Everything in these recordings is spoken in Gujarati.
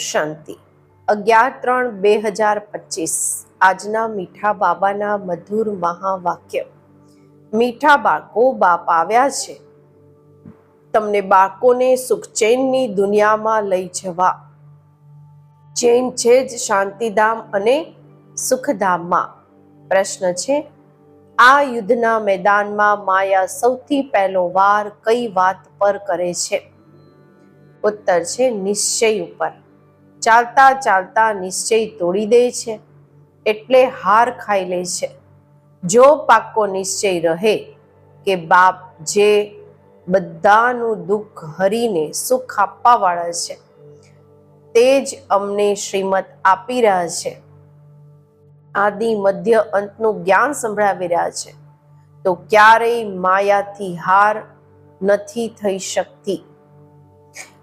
શાંતિ. અગિયાર ત્રણ બે હજાર પચીસ. આજના મીઠા બાબાના મધુર મહાવાક્ય. મીઠા બાળકો, બાપ આવ્યા છે. તમને બાળકોને સુખચેનની દુનિયામાં લઈ જવા. ચેન છે જ શાંતિધામ અને સુખધામમાં. પ્રશ્ન છે, આ યુદ્ધના મેદાનમાં માયા સૌથી પહેલો વાર કઈ વાત પર કરે છે? ઉત્તર છે, નિશ્ચય ઉપર. ચાલતા ચાલતા નિશ્ચય તોડી દે છે. એટલે હાર ખાઈ લે છે. જો પાક્કો નિશ્ચય રહે કે બાપ જે બધાનું દુઃખ હરીને સુખ આપવાવાળા છે, તે જ અમને શ્રીમત આપી રહ્યા છે. આદિ મધ્ય અંતનું જ્ઞાન સંભળાવી રહ્યા છે. તો ક્યારેય માયાથી હાર નથી થઈ શકતી.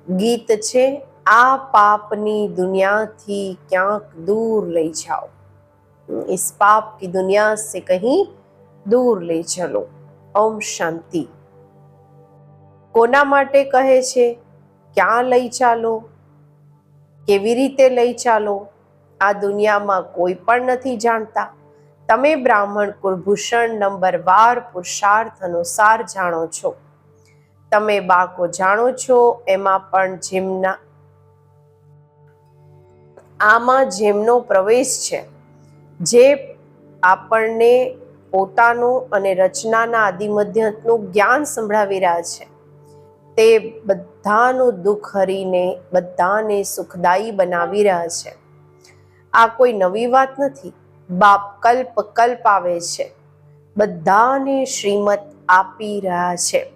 ગીત છે આ પાપની દુનિયાથી ક્યાંક દૂર લઈ જાઓ इस पाप की दुनिया से कहीं दूर ले चलो ઓમ શાંતિ કોના માટે કહે છે ક્યાં લઈ ચાલો કેવી રીતે લઈ ચાલો આ દુનિયામાં કોઈ પણ નથી જાણતા તમે બ્રાહ્મણ કુલભૂષણ નંબર વાર પુરુષાર્થ અનુસાર જાણો છો તમે બાળકો જાણો છો એમાં પણ જેમના આમાં જેમનો પ્રવેશ છે, જે આપણને પોતાનું અને રચનાના આદિમધ્યનું જ્ઞાન સંભળાવી રહ્યા છે, તે બધાનું દુઃખ હરીને બધાને સુખદાયી બનાવી રહ્યા છે. આ કોઈ નવી વાત નથી. બાપ કલ્પ કલ્પ આવે છે. બધાને શ્રીમત આપી રહ્યા છે.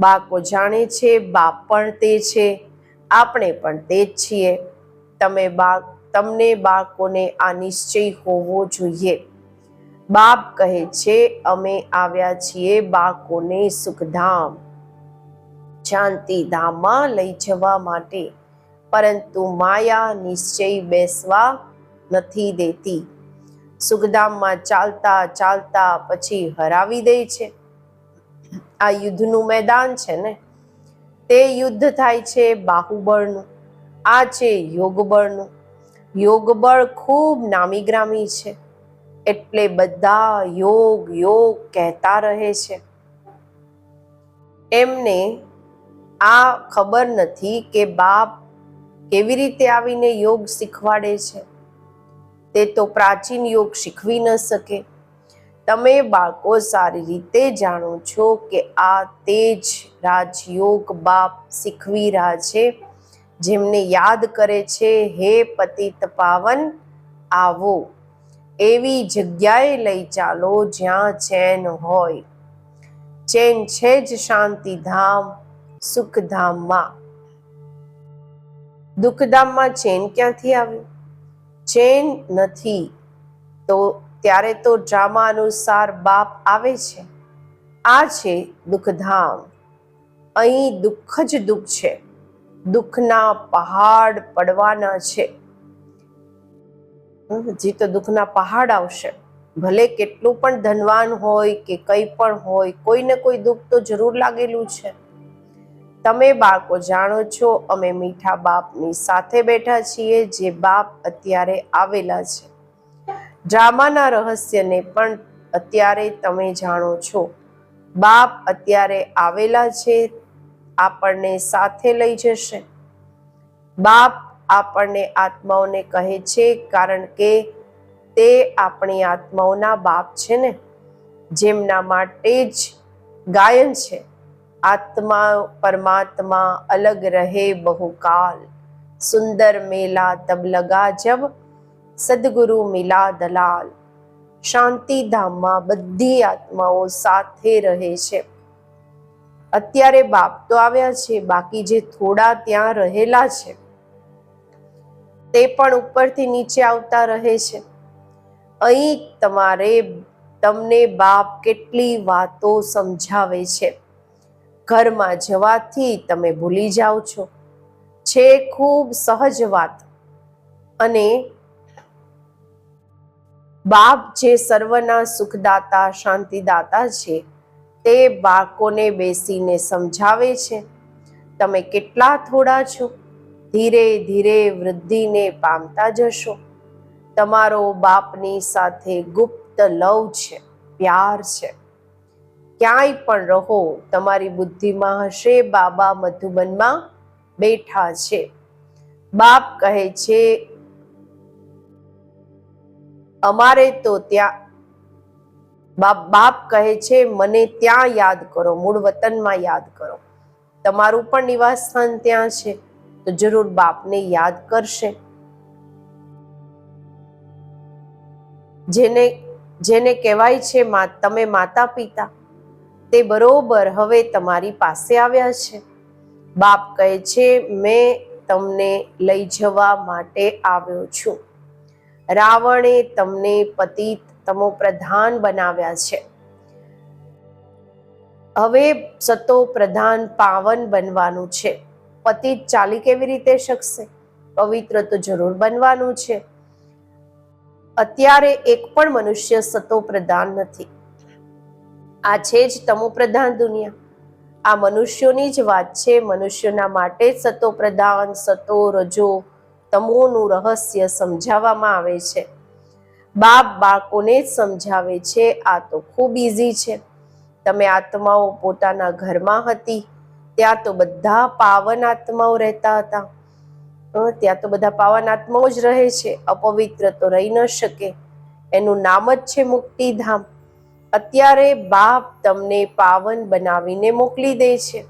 બાળકો જાણે છે, બાપ પણ તે છે, આપણે પણ તે જ છીએ. તમે બાળ, તમને બાળકોને આ નિશ્ચય હોવો જોઈએ. બાપ કહે છે, અમે આવ્યા છીએ બાળકોને સુખધામ, શાંતિધામમાં લઈ જવા માટે. પરંતુ માયા નિશ્ચય બેસવા નથી દેતી. સુખધામમાં ચાલતા ચાલતા પછી હરાવી દે છે. આ યુદ્ધનું મેદાન છે ને? તે યુદ્ધ થાય છે બાહુબળનું. આ છે યોગબળનું. યોગબળ ખૂબ નામી ગ્રામી છે. એટલે બધા યોગ યોગ કહેતા રહે છે. એમને આ ખબર નથી કે બાપ કેવી રીતે આવીને યોગ શીખવાડે છે. તે તો પ્રાચીન યોગ શીખવી ન શકે. તમે બાળકો સારી રીતે જાણો છો કે આ તે જ રાજયોગ બાપ શીખવી રહ્યા છે. જેમને યાદ કરે છે, હે પતિત પાવન, આવો. એવી જગ્યાએ લઈ ચાલો જ્યાં ચેન હોય. ચેન છે જ શાંતિધામ, સુખધામમાં. દુઃખધામમાં ચેન ક્યાંથી આવ્યું ચેન નથી. તો ત્યારે તો ડ્રામા અનુસાર બાપ આવે છે. આ છે દુઃખધામ. અહીં દુઃખ જ દુઃખ છે. દુઃખના પહાડ પડવાના છે. હજી તો દુઃખના પહાડ આવશે. ભલે કેટલું પણ ધનવાન હોય કે કંઈ પણ હોય, કોઈને કોઈ દુઃખ તો જરૂર લાગેલું છે. તમે બાળકો જાણો છો, અમે મીઠા બાપની સાથે બેઠા છીએ, જે બાપ અત્યારે આવેલા છે. ડ્રામાના રહસ્યને પણ અત્યારે તમે જાણો છો. બાપ અત્યારે આવેલા છે આપણને સાથે લઈ જશે. બાપ આપણને આત્માઓને કહે છે કારણ કે તે આપણી આત્માઓના બાપ છે ને. જેમના માટે જ ગાયન છે. આત્મા પરમાત્મા અલગ રહે બહુકાલ. સુંદર મેલા તબ લગા જબ સદગુરુ મિલા દલાલ. શાંતિધામમાં બધી આત્માઓ સાથે રહે છે. અત્યારે બાપ તો આવ્યા છે, બાકી જે થોડા ત્યાં રહેલા છે, તે પણ ઉપરથી નીચે આવતા રહે છે. અહીં તમારે, તમને બાપ કેટલી વાતો સમજાવે છે. ઘરમાં જવાથી તમે ભૂલી જાઓ છો. છે ખૂબ સહજ વાત. અને બાપ જે સર્વના સુખદાતા, શાંતિદાતા છે તે બાળકોને બેસીને સમજાવે છે. તમે કેટલા થોડા છો? ધીરે ધીરે વૃદ્ધિને પામતા જશો. તમારો બાપની સાથે ગુપ્ત લવ છે, પ્યાર છે. ક્યાંય પણ રહો, તમારી બુદ્ધિમાં હશે બાબા મધુબનમાં બેઠા છે. બાપ કહે છે, અમારે તો ત્યાં બાપ બાપ કહે છે, મને ત્યાં યાદ કરો, મૂળ વતનમાં યાદ કરો. તમારું પણ નિવાસ સ્થાન ત્યાં છે, તો જરૂર બાપને યાદ કરશે. જેને જેને કહેવાય છે તમે માતા પિતા તે બરોબર હવે તમારી પાસે આવ્યા છે. બાપ કહે છે, મેં તમને લઈ જવા માટે આવ્યો છું. રાવણે તમને પતિત તમો પ્રધાન બનાવ્યા છે. હવે સતો પ્રધાન પાવન બનવાનું છે. પતિત ચાલી કેવી રીતે શકશે? પવિત્ર તો જરૂર બનવાનું છે. અત્યારે એક પણ મનુષ્ય સતો પ્રધાન નથી. આ છે જ તમો પ્રધાન દુનિયા. આ મનુષ્યોની જ વાત છે. મનુષ્યોના માટે સતો પ્રધાન, સતો રજો, તમોનું રહસ્ય સમજાવવામાં આવે છે. બાપ બાળકોને જ સમજાવે છે, આ તો ખૂબ ઇઝી છે. તમે આત્માઓ પોતાના ઘરમાં હતી, ત્યાં તો બધા પાવન આત્માઓ રહેતા હતા. ત્યાં તો બધા પાવન આત્માઓ જ રહે છે, અપવિત્ર તો રહી ન શકે. એનું નામ જ છે મુક્તિધામ. અત્યારે બાપ તમને પાવન બનાવીને મોકલી દે છે.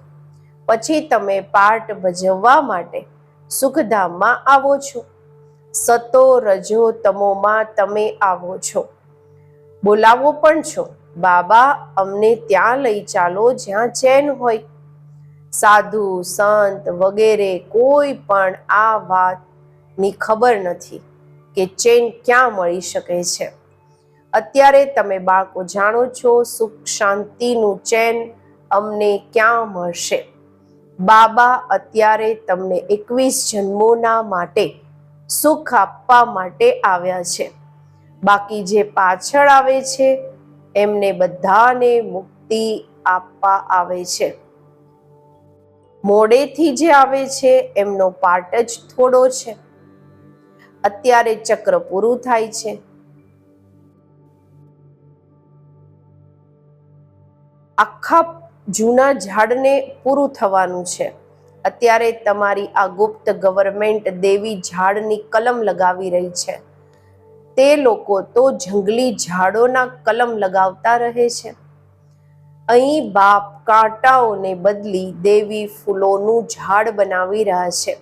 પછી તમે પાઠ ભજવવા માટે સુખધામમાં આવો છો. સતો રજો તમોમાં તમે આવો છો. બોલાવો પણ છો. બાબા, અમને ત્યાં લઈ ચાલો જ્યાં ચેન હોય. સાધુ, સંત વગેરે કોઈ પણ આ વાતની ખબર નથી કે ચેન ક્યાં મળી શકે છે. અત્યારે તમે બાળકો જાણો છો, સુખ શાંતિનું ચેન અમને ક્યાં મળશે? બાબા, અત્યારે તમને એકવીસ જન્મોના માટે સુખ આપવા માટે આવ્યા છે. બાકી જે પાછળ આવે છે, એમને બધાને મુક્તિ આપવા આવે છે. મોડેથી જે આવે છે, એમનો પાર્ટ જ થોડો છે. અત્યારે ચક્ર પૂરું થાય છે. આખા જૂના ઝાડને પૂરું થવાનું છે. અત્યારે તમારી આ ગુપ્ત ગવર્મેન્ટ દેવી ઝાડની કલમ લગાવી રહી છે. તે લોકો તો જંગલી ઝાડોના કલમ લગાવતા રહે છે. અહીં બાપ કાંટાઓને બદલી દેવી ફૂલોનું ઝાડ બનાવી રહ્યા છે.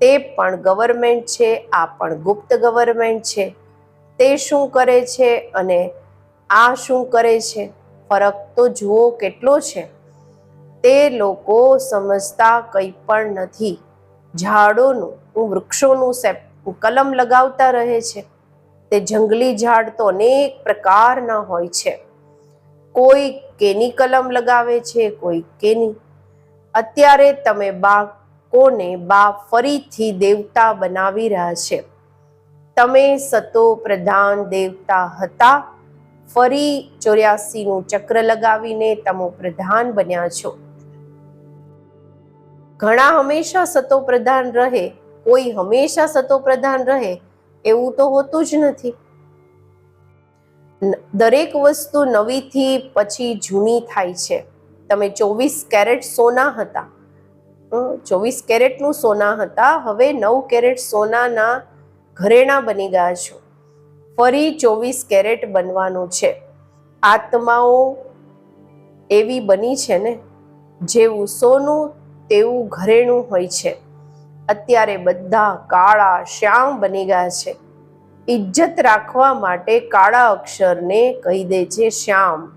તે પણ ગવર્મેન્ટ છે, આ પણ ગુપ્ત ગવર્મેન્ટ છે. તે શું કરે છે અને આ શું કરે છે? ફરક તો જુઓ કેટલો છે. તે લોકો સમજતા કંઈ પણ નથી. ઝાડોનું વૃક્ષોનું સેપ, કલમ લગાવતા રહે છે. તે જંગલી ઝાડ તો અનેક પ્રકારના હોય છે. કોઈ કેની કલમ લગાવે છે, કોઈ કેની. અત્યારે તમે બાળકોને બા ફરીથી દેવતા બનાવી રહ્યા છે. તમે સતો પ્રધાન દેવતા હતા. ફરી ચોર્યાસીનું ચક્ર લગાવીને તમો પ્રધાન બન્યા છો. ઘણા હંમેશા સતો પ્રધાન રહે, કોઈ હંમેશા સતો પ્રધાન રહે, એવું તો હોતું જ નથી. દરેક વસ્તુ નવીથી પછી જૂની થાય છે. તમે ચોવીસ કેરેટ સોના હતા. ચોવીસ કેરેટનું સોના હતા, હવે નવ કેરેટ સોનાના ઘરેણા બની ગયા છો. ફરી ચોવીસ કેરેટ બનવાનું છે. આત્માઓ એવી બની છે ને, જેવું સોનું તેવું ઘરેણું હોય છે. અત્યારે બધા કાળા શ્યામ બની ગયા છે. ઇજ્જત રાખવા માટે કાળા અક્ષરને કહી દે છે શ્યામ.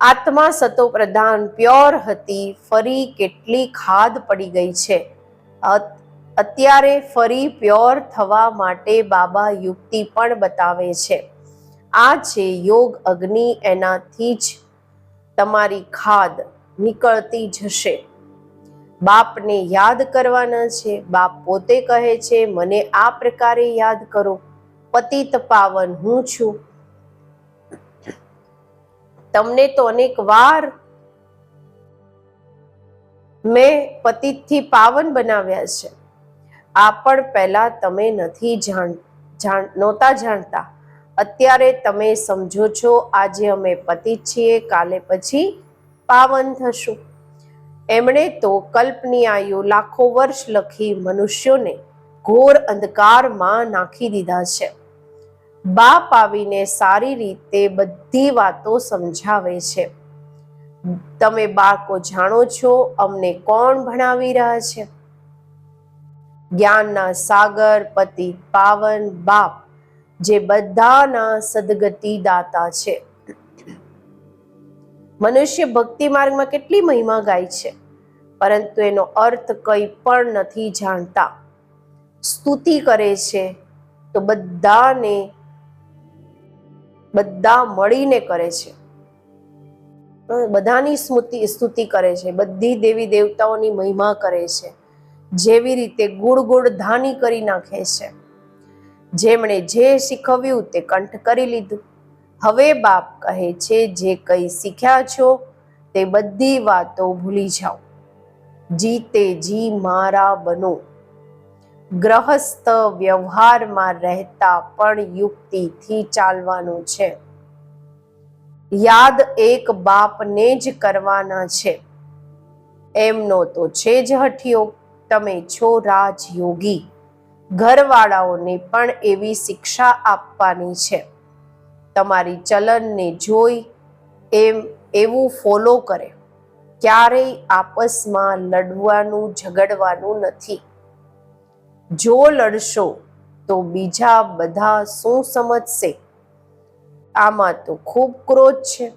આત્મા સતો પ્રધાન, પ્યોર હતી, ફરી કેટલી ખાદ પડી ગઈ છે. અત- અત્યારે ફરી પ્યોર થવા માટે બાબા યુક્તિ પણ બતાવે છે. આ છે યોગ અગ્નિ એનાથી જ તમારી ખાદ નીકળતી જશે બાપને યાદ કરવાના છે. બાપ પોતે કહે છે, મને આ પ્રકારે યાદ કરો. પતિત પાવન હું છું. તમને તો અનેક વાર મેં પતિતથી પાવન બનાવ્યા છે. આ પણ પહેલા તમે નથી જાણ જાણ, નહોતા જાણતા. અત્યારે તમે સમજો છો, આજે અમે પતિ છીએ, કાલે પછી પાવન થશું. એમણે તો કલ્પની આયુ લાખો વર્ષ લખી મનુષ્યોને ઘોર અંધકારમાં નાખી દીધા છે. બાપ આવીને સારી રીતે બધી વાતો સમજાવે છે. તમે બાળકો જાણો છો, અમને કોણ ભણાવી રહ્યા છે? જ્ઞાનના સાગર, પતિ પાવન, બાપ જે બધાના સદગતિ દાતા છે. મનુષ્ય ભક્તિ માર્ગમાં કેટલી મહિમા ગાય છે, પરંતુ એનો અર્થ કંઈ પણ નથી જાણતા. સ્તુતિ કરે છે તો બધાને, બધા મળીને કરે છે. બધાની સ્મૃતિ, સ્તુતિ કરે છે, બધી દેવી દેવતાઓની મહિમા કરે છે, જેવી રીતે ગુડ ગુળ ધાની કરી નાખે છે. જેમણે જે શીખવ્યું તે કંઠ કરી લીધું. હવે બાપ કહે છે, જે કંઈ શીખ્યા છો તે બધી વાતો ભૂલી જાઓ. જીતે જી મારા બનો. ગ્રહસ્થ વ્યવહારમાં રહેતા પણ યુક્તિથી ચાલવાનું છે. યાદ એક બાપને જ કરવાના છે. એમનો તો છે જ હઠિયો. તમે છો રાજયોગી. ઘરવાળાઓને પણ એવી શિક્ષા આપવાની છે. તમારી ચલનને જોઈ એમ એવું ફોલો કરે. ક્યારેય આપસમાં લડવાનું, ઝઘડવાનું નથી. જો લડશો તો બીજા બધા શું સમજશે? આમાં તો ખૂબ ક્રોધ છે.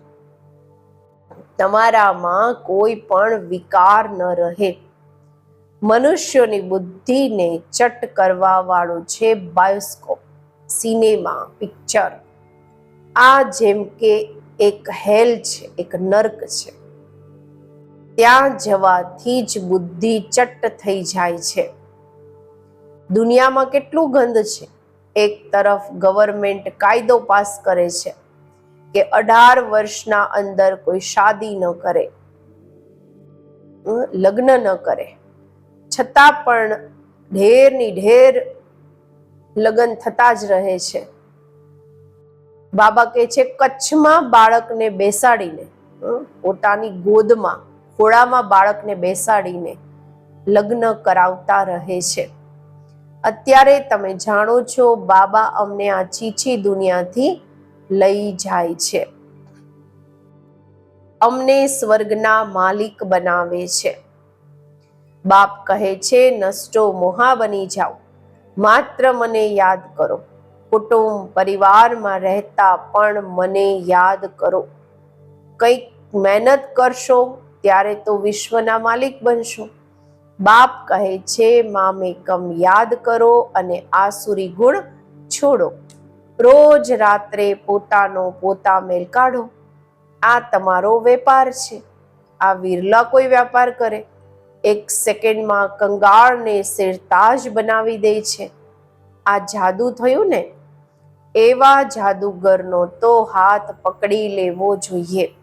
તમારામાં કોઈ પણ વિકાર ન રહે. મનુષ્યોની બુદ્ધિને ચટ કરવા વાળું છે બાયોસ્કોપ, સિનેમા, પિક્ચર. આ જેમ કે એક હેલ છે, એક નર્ક છે. ત્યાં જવાથી જ બુદ્ધિ ચટ થઈ જાય છે. દુનિયામાં કેટલું ગંધ છે? એક તરફ ગવર્મેન્ટ કાયદો પાસ કરે છે કે અઢાર વર્ષના અંદર કોઈ શાદી ન કરે લગ્ન ન કરે. છતાં પણ ઢેરની ઢેર લગ્ન થતા જ રહે છે. બાબા કહે છે, કચ્છમાં બાળકને બેસાડીને પોતાની ગોદમાં, ખોળામાં બાળકને બેસાડીને લગ્ન કરાવતા રહે છે. અત્યારે તમે જાણો છો, બાબા અમને આ ચીચી દુનિયાથી લઈ જાય છે. અમને સ્વર્ગના માલિક બનાવે છે. બાપ કહે છે, નષ્ટો મોહા બની જાઓ. માત્ર મને યાદ કરો. કુટુંબ પરિવારમાં રહેતા પણ મને યાદ કરો. કંઈક મહેનત કરશો, ત્યારે તો વિશ્વના માલિક બનશો. બાપ કહે છે મામેકમ યાદ કરો અને આસુરી ગુણ છોડો. રોજ રાત્રે પોતાનો પોતા મેલ કાઢો. આ તમારો વેપાર છે. આ વિરલા કોઈ વ્યાપાર કરે. એક સેકન્ડમાં કંગાળને સિરતાજ બનાવી દે છે. આ જાદુ થયું ને? એવા જાદુગરનો તો હાથ પકડી લેવો જોઈએ.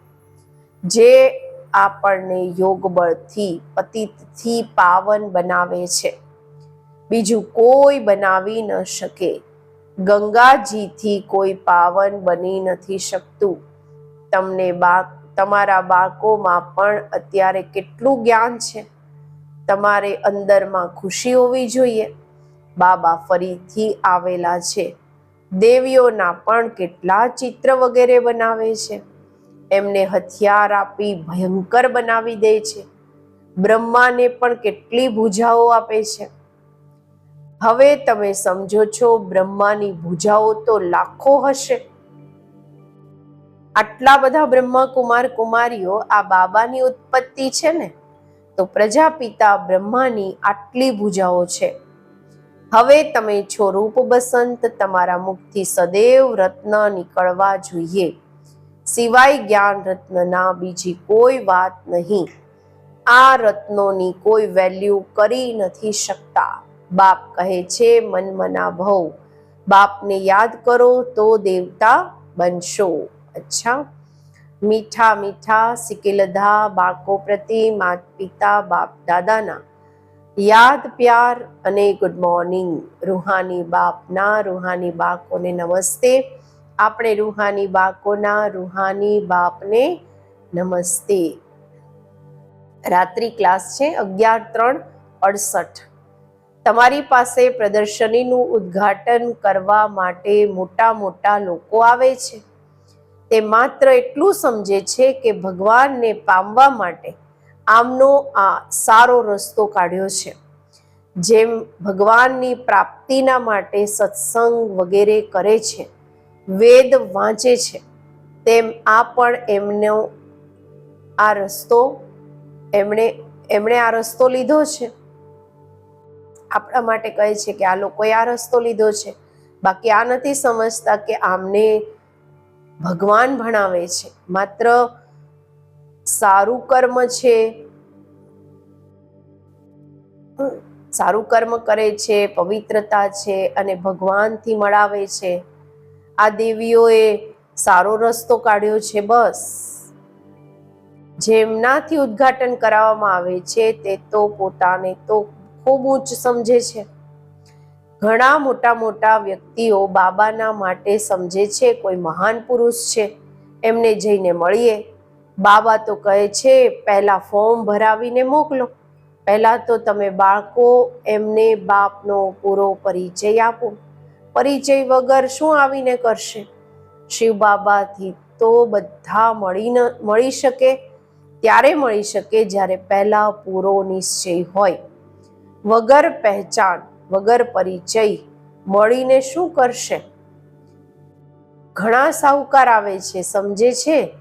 જે આપણને યોગબળથી, પતિતથી પાવન બનાવે છે. બીજું કોઈ બનાવી ન શકે. ગંગાજીથી કોઈ પાવન બની નથી શકતું. તમને બા, તમારા બાળકોમાં પણ અત્યારે કેટલું જ્ઞાન છે? તમારે અંદરમાં ખુશી હોવી જોઈએ. બાબા ફરીથી આવેલા છે. દેવીઓના પણ કેટલા ચિત્ર વગેરે બનાવે છે. એમને હથિયાર આપી ભયંકર બનાવી દે છે. બ્રહ્માને પણ કેટલી ભૂજાઓ આપે છે. હવે તમે સમજો છો બ્રહ્માની ભૂજાઓ તો લાખો હશે. આટલા બધા બ્રહ્મા કુમાર કુમારીઓ આ બાબાની ઉત્પત્તિ છે ને? તો પ્રજાપિતા બ્રહ્માની આટલી ભૂજાઓ છે. હવે તમે છો રૂપ બસંત, તમારા મુખથી સદૈવ રત્ન નીકળવા જોઈએ. સિવાય જ્ઞાન રત્નના બીજી કોઈ વાત નહીં. આ રત્નોની કોઈ વેલ્યુ કરી નથી શકતા. બાપ કહે છે મનમના ભવ બાપને યાદ કરો તો દેવતા બનશો. અચ્છા. મીઠા મીઠા સિકેલધા બાળકો પ્રત્યે માત પિતા, બાપ દાદાના. યાદ, પ્યાર અને ગુડ મોર્નિંગ રૂહાની બાપના, રૂહાની બાળકોને નમસ્તે. આપણે રૂહાની બાળકોના, રૂહાની બાપને નમસ્તે. રાત્રિ ક્લાસ છે, અગિયાર, ત્રણ, અડસઠ. તમારી પાસે પ્રદર્શનીનું ઉદ્ઘાટન કરવા માટે મોટા મોટા લોકો આવે છે. તે માત્ર એટલું સમજે છે કે ભગવાનને પામવા માટે આમનો આ સારો રસ્તો કાઢ્યો છે. જેમ ભગવાનની પ્રાપ્તિના માટે સત્સંગ વગેરે કરે છે, વેદ વાંચે છે, તેમ આ પણ એમનો આ રસ્તો, એમણે એમણે આ રસ્તો લીધો છે. આપણા માટે કહે છે કે આ લોકોએ આ રસ્તો લીધો છે. બાકી આ નથી સમજતા કે આમને ભગવાન ભણાવે છે. માત્ર સારું કર્મ છે. સારું કર્મ કરે છે, પવિત્રતા છે અને ભગવાનથી મળાવે છે. આ દેવીઓએ સારો રસ્તો કાઢ્યો છે બસ. જેમનાથી ઉદ્ઘાટન કરાવવામાં આવે છે તે તો પોતાને તો ખૂબ ઊંચ સમજે છે. ઘણા મોટા મોટા વ્યક્તિઓ બાબાના માટે સમજે છે, કોઈ મહાન પુરુષ છે, એમને જઈને મળીએ. બાબા તો કહે છે, પહેલાં ફોર્મ ભરાવીને મોકલો. પહેલાં તો તમે બાળકો એમને બાપનો પૂરો પરિચય આપો. પરિચય વગર શું આવીને કરશે? શિવ બાબાથી તો બધા મળી ન, મળી શકે. ત્યારે મળી શકે જ્યારે પહેલાં પૂરો નિશ્ચય હોય. વગર પહેચાન વગર પરિચય મળીને શું કરશે? ઘણા સાહુકાર આવે છે, સમજે છે.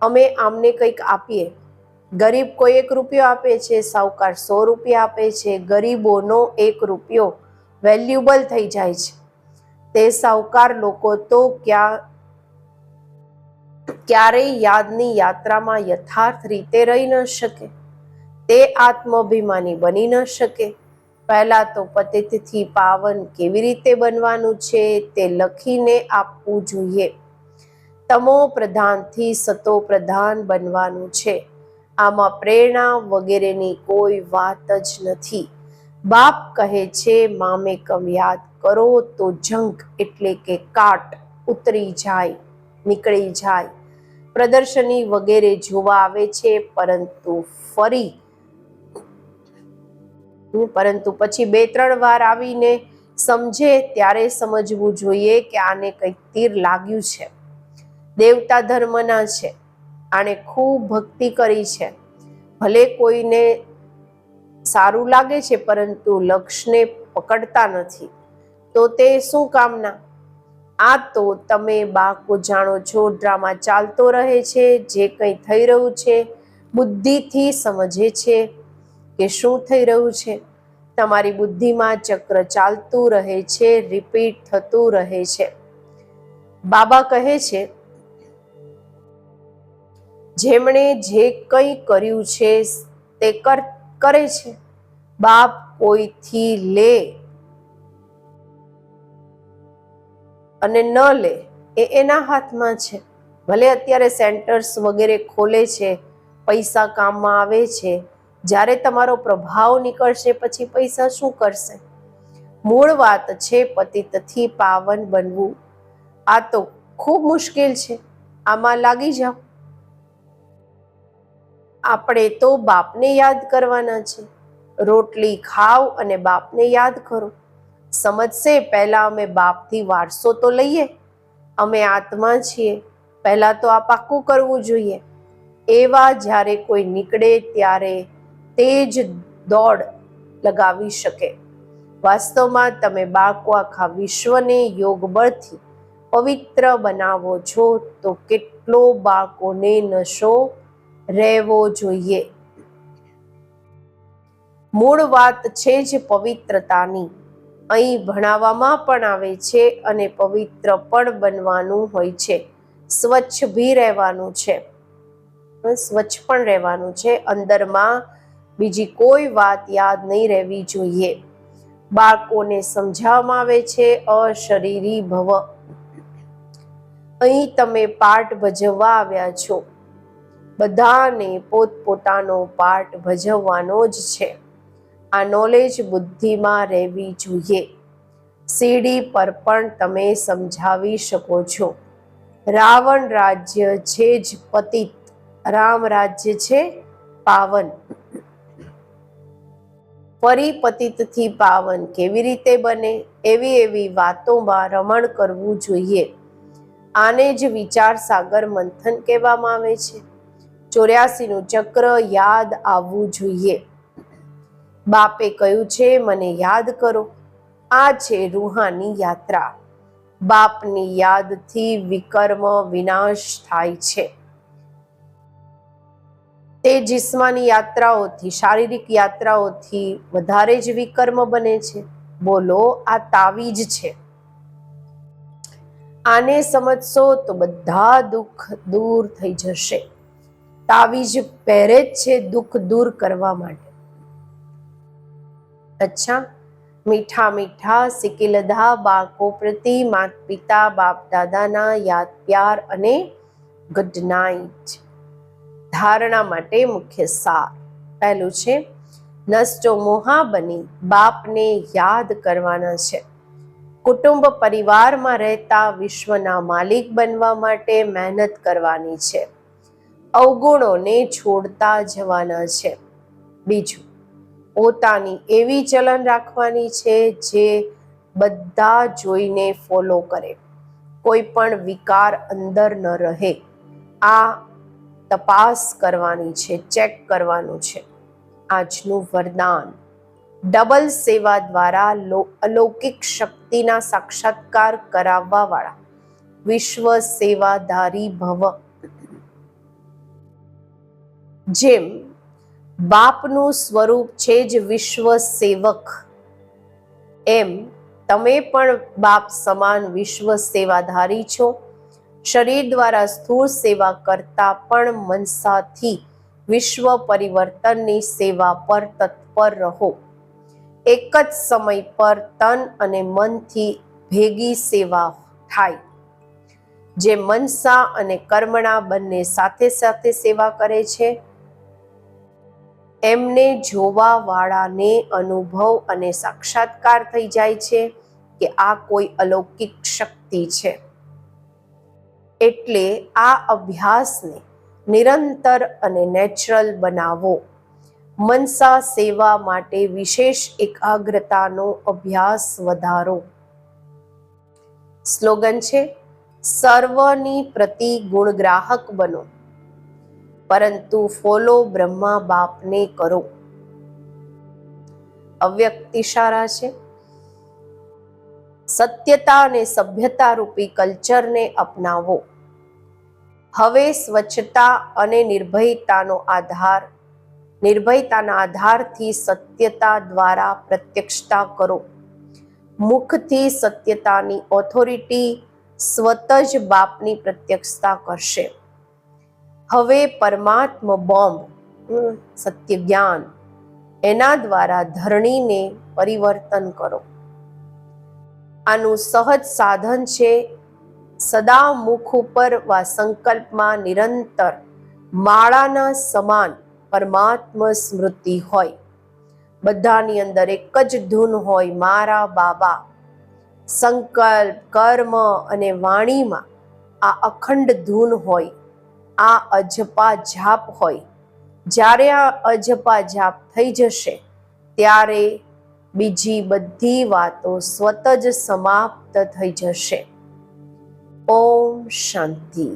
અમે આમને કંઈક આપીએ. ગરીબ કોઈ એક રૂપિયો આપે છે, સાહુકાર સો રૂપિયા આપે છે, ગરીબોનો એક રૂપિયો વેલ્યુબલ થઈ જાય છે. તે સાહુકાર લોકો તો ક્યાં, ક્યારેય યાદની યાત્રામાં યથાર્થ રીતે રહી ન શકે. તે આત્માભિમાની બની ન શકે. પહેલા તો પતિતથી પાવન કેવી રીતે બનવાનું છે તે લખીને આપવું જોઈએ. તમો પ્રધાનથી સતો પ્રધાન બનવાનું છે. આમાં પ્રેરણા વગેરેની કોઈ વાત જ નથી. બાપ કહે છે મામેકમ યાદ કરો તો જંક એટલે કે કાટ ઉતરી જાય, નીકળી જાય. પ્રદર્શની વગેરે જોવા આવે છે, પરંતુ ફરી પરંતુ પછી બે, ત્રણ વાર આવીને સમજે ત્યારે સમજવું જોઈએ કે આને કંઈક તીર લાગ્યું છે. દેવતા ધર્મના છે. આણે ખૂબ ભક્તિ કરી છે. ભલે કોઈને સારું લાગે છે, પરંતુ લક્ષ્યને પકડતા નથી. તો તે શું કામના? આ તો તમે બાકો જાણો છો, ડ્રામા ચાલતો રહે છે, જે કંઈ થઈ રહ્યું છે, બુદ્ધિથી સમજે છે. કે શું થઈ રહ્યું છે? તમારી બુદ્ધિમાં ચક્ર ચાલતું રહે છે રિપીટ થતું રહે છે. બાબા કહે છે, જેમણે જે કંઈ કર્યું છે, તે કરે છે. બાપ કોઈથી લે અને ન લે એ એના હાથમાં છે. ભલે અત્યારે સેન્ટર્સ વગેરે ખોલે છે, પૈસા કામમાં આવે છે જ્યારે તમારો પ્રભાવ નીકળશે, પછી પૈસા શું કરશે? મૂળ વાત છે પતિતથી પાવન બનવું. આ તો ખૂબ મુશ્કેલ છે. આમાં લાગી જાઓ. આપણે તો બાપને યાદ કરવાના છે. રોટલી ખાવ અને બાપને યાદ કરો. સમજશે, પહેલા અમે બાપથી વારસો તો લઈએ. અમે આત્મા છીએ. પહેલા તો આ પાક્કું કરવું જોઈએ. એવા જ્યારે કોઈ નીકળે, ત્યારે તે જ દોડ લગાવી શકે. વાસ્તવમાં તમે બાળકો આખા વિશ્વને યોગ પવિત્ર બનાવો છો તો કેટલો બાળકોને નશો રહેવો જોઈએ? મૂળ વાત છે જ પવિત્રતાની. અહીં ભણાવવામાં પણ આવે છે અને પવિત્ર પણ બનવાનું હોય છે. સ્વચ્છ ભી રહેવાનું છે. સ્વચ્છ પણ રહેવાનું છે. અંદરમાં બીજી કોઈ વાત યાદ નહીં રહેવી જોઈએ. બાળકોને સમજાવવામાં આવે છે, અશરીરી ભવ. અહીં તમે પાઠ ભજવવા આવ્યા છો. બધાને પોતપોતાનો પાઠ ભજવવાનો જ છે. આ નોલેજ બુદ્ધિમાં રહેવી જોઈએ. સીડી પર પણ તમે સમજાવી શકો છો. રાવણ રાજ્ય છે જ પતિત. રામ રાજ્ય છે પાવન. ફરી પતિતથી પાવન કેવી રીતે બને એવી એવી વાતોમાં રમણ કરવું જોઈએ. આને જ વિચાર સાગર મંથન કહેવામાં આવે છે. ચોર્યાસીનું ચક્ર યાદ આવવું જોઈએ. બાપે કહ્યું છે, મને યાદ કરો. આ છે રૂહાની યાત્રા. બાપની યાદથી વિકર્મ વિનાશ થાય છે. તે જિસ્માની યાત્રાઓથી, શારીરિક યાત્રાઓથી વધારે જ વિકર્મ બને છે. બોલો, આ તાવીજ છે. આને સમજશો તો બધા દુઃખ દૂર થઈ જશે. તાવીજ પહેરે જ છે દુઃખ દૂર કરવા માટે. અચ્છા, મીઠા મીઠા, સિકિલધા, બાળકો પ્રતિ માત પિતા બાપ દાદાના યાદ પ્યાર અને ગુડ નાઇટ ધારણા માટે મુખ્ય સાર. પહેલું છે નષ્ટો મોહા બની બાપને યાદ કરવાના છે. કુટુંબ પરિવારમાં રહેતા વિશ્વના માલિક બનવા માટે મહેનત કરવાની છે. અવગુણોને છોડતા જવાના છે. બીજું, પોતાની એવી ચલન રાખવાની છે જે બધા જોઈને ફોલો કરે. કોઈ પણ વિકાર અંદર ન રહે. આ તપાસ કરવાની છે, ચેક કરવાનું છે. આજનું વરદાન. ડબલ સેવા દ્વારા અલૌકિક શક્તિના સાક્ષાત્કાર કરાવવા વાળા વિશ્વ સેવાધારી ભવ. જેમ, બાપનું સ્વરૂપ છે જ વિશ્વ સેવક. એમ, તમે પણ બાપ સમાન વિશ્વ સેવાધારી છો. શરીર દ્વારા સ્થૂળ સેવા કરતા પણ મનસાથી વિશ્વ પરિવર્તનની સેવા પર તત્પર રહો. એક જ સમય પર તન અને મનથી ભેગી સેવા થાય. જે મનસા અને કર્મણા બંને સાથે સાથે સેવા કરે છે. એમને જોવા વાળાને અનુભવ અને સાક્ષાત્કાર થઈ જાય છે કે આ કોઈ અલૌકિક શક્તિ છે. એટલે આ અભ્યાસને નિરંતર અને નેચરલ બનાવો. મનસા સેવા માટે વિશેષ એકાગ્રતાનો અભ્યાસ વધારો. સ્લોગન છે, સર્વની પ્રતિ ગુણગ્રાહક બનો. પરંતુ ફોલો બ્રહ્મા બાપને કરો. અવ્યક્ત ઇશારા છે સત્યતા અને સભ્યતા રૂપી કલ્ચરને અપનાવો. હવે સ્વચ્છતા અને નિર્ભયતાનો આધાર, નિર્ભયતાના આધારથી સત્યતા દ્વારા પ્રત્યક્ષતા કરો. મુખથી સત્યતાની ઓથોરિટી સ્વત જ બાપની પ્રત્યક્ષતા કરશે. હવે પરમાત્મ બોમ્બ સત્ય જ્ઞાન એના દ્વારા ધરણીને પરિવર્તન કરો. આનું સહજ સાધન છે. સદા મુખ ઉપર વા સંકલ્પમાં નિરંતર માળાના સમાન પરમાત્મ સ્મૃતિ હોય. બધાની અંદર એક જ ધૂન હોય મારા બાબા. સંકલ્પ, કર્મ અને વાણીમાં આ અખંડ ધૂન હોય. આ અજપા જાપ હોય. જ્યારે આ અજપા જાપ થઈ જશે, ત્યારે બીજી બધી વાતો સ્વત જ સમાપ્ત થઈ જશે. ઓમ શાંતિ.